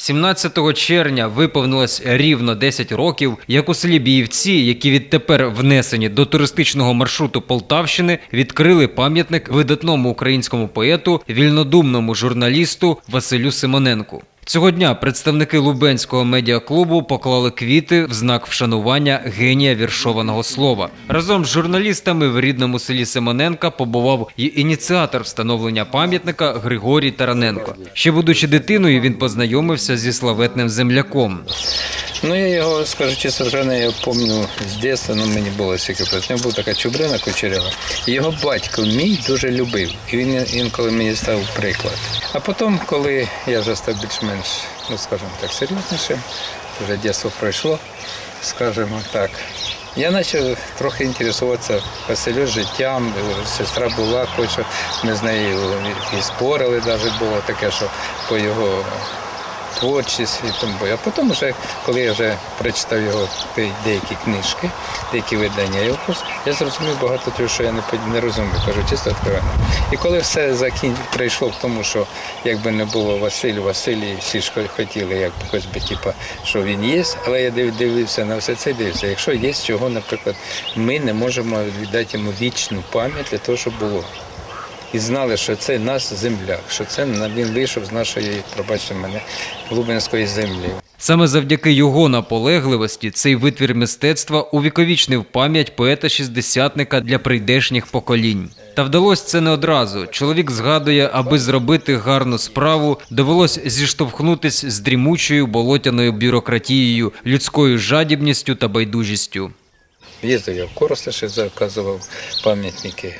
17 червня виповнилось рівно 10 років, як у селі Біївці, які відтепер внесені до туристичного маршруту Полтавщини, відкрили пам'ятник видатному українському поету, вільнодумному журналісту Василю Симоненку. Цього дня представники Лубенського медіаклубу поклали квіти в знак вшанування генія віршованого слова. Разом з журналістами в рідному селі Симоненка побував і ініціатор встановлення пам'ятника Григорій Тараненко. Ще будучи дитиною, він познайомився зі славетним земляком. Ну, я його, скажу чесно, я пам'ятаю з дитинства, ну мені було. У нього була така чубрина кучерява. Його батько мій дуже любив. І він інколи мені ставив приклад. А потім, коли я вже став більш-менш, ну скажімо так, серйознішим, вже дитинство пройшло, скажімо так. Я почав трохи інтересуватися Василю життям. Сестра була, хоч ми з нею і спорили, навіть було таке, що по його творчість і тому. А потім, вже, коли я вже прочитав його деякі книжки, деякі видання його, я зрозумів багато того, що я не, не розумів, кажу, чисто відкровенно. І коли все закін... прийшло в тому, що якби не було Василю, Василій, всі ж хотіли, як якось би, типа, що він є, але я дивився на все це дивився. Якщо є чого, наприклад, ми не можемо віддати йому вічну пам'ять для того, щоб було і знали, що це наш земляк, що це він вийшов з нашої, пробачте мене, Лубенської землі. Саме завдяки його наполегливості цей витвір мистецтва увіковічнив пам'ять поета-шістдесятника для прийдешніх поколінь. Та вдалося це не одразу. Чоловік згадує, аби зробити гарну справу, довелось зіштовхнутись з дрімучою болотяною бюрократією, людською жадібністю та байдужістю. Їздив я в Коростиші, заказував пам'ятники,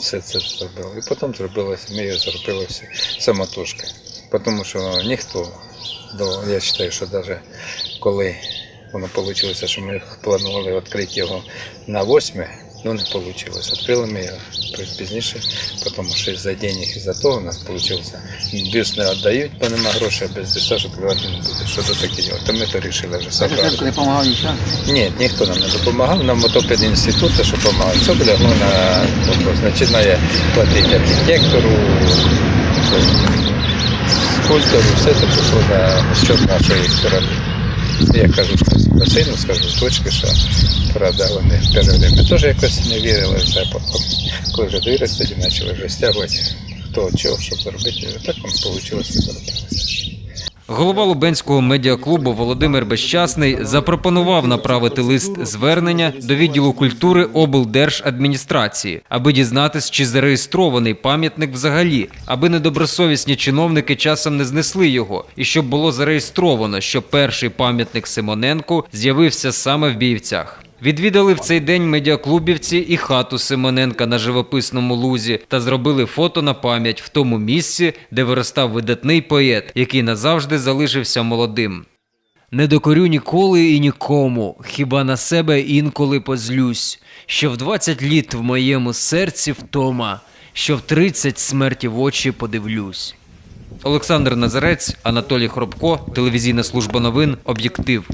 все це зробили. І потім зробилося, ми зробили всі самотужки. Тому що ніхто, до, я вважаю, що навіть коли воно вийшло, що ми планували відкрити його на 8, ну не вийшло. Відкрили ми його пізніше, тому що за денег і за того у нас вийшло. Бюст не віддають, бо нема грошей, а без бюста відкривати не буде. Що це таке діло? То ми то вирішили вже забрати. не допомагав нічого? Ні, ніхто нам не допомагав, нам ото педінститут, те, що допомагав. Все полягло на вопрос. Починає платити архітектору, скульптору, все це пішло на счет нашої сторони. Я кажу, басейну, скажу, точки, що продали, не перевели. Ми теж якось не вірили в це, коли вже довірилися, тоді почали вже стягувати хто чого, щоб зробити. Так воно вийшло і зробилося. Голова Лубенського медіаклубу Володимир Безчасний запропонував направити лист звернення до відділу культури облдержадміністрації, аби дізнатись, чи зареєстрований пам'ятник взагалі, аби недобросовісні чиновники часом не знесли його, і щоб було зареєстровано, що перший пам'ятник Симоненку з'явився саме в Біївцях. Відвідали в цей день медіаклубівці і хату Симоненка на живописному лузі та зробили фото на пам'ять в тому місці, де виростав видатний поет, який назавжди залишився молодим. Не докорю ніколи і нікому, хіба на себе інколи позлюсь, що в 20 літ в моєму серці втома, що в 30 смерті в очі подивлюсь. Олександр Назарець, Анатолій Хробко, телевізійна служба новин, Об'єктив.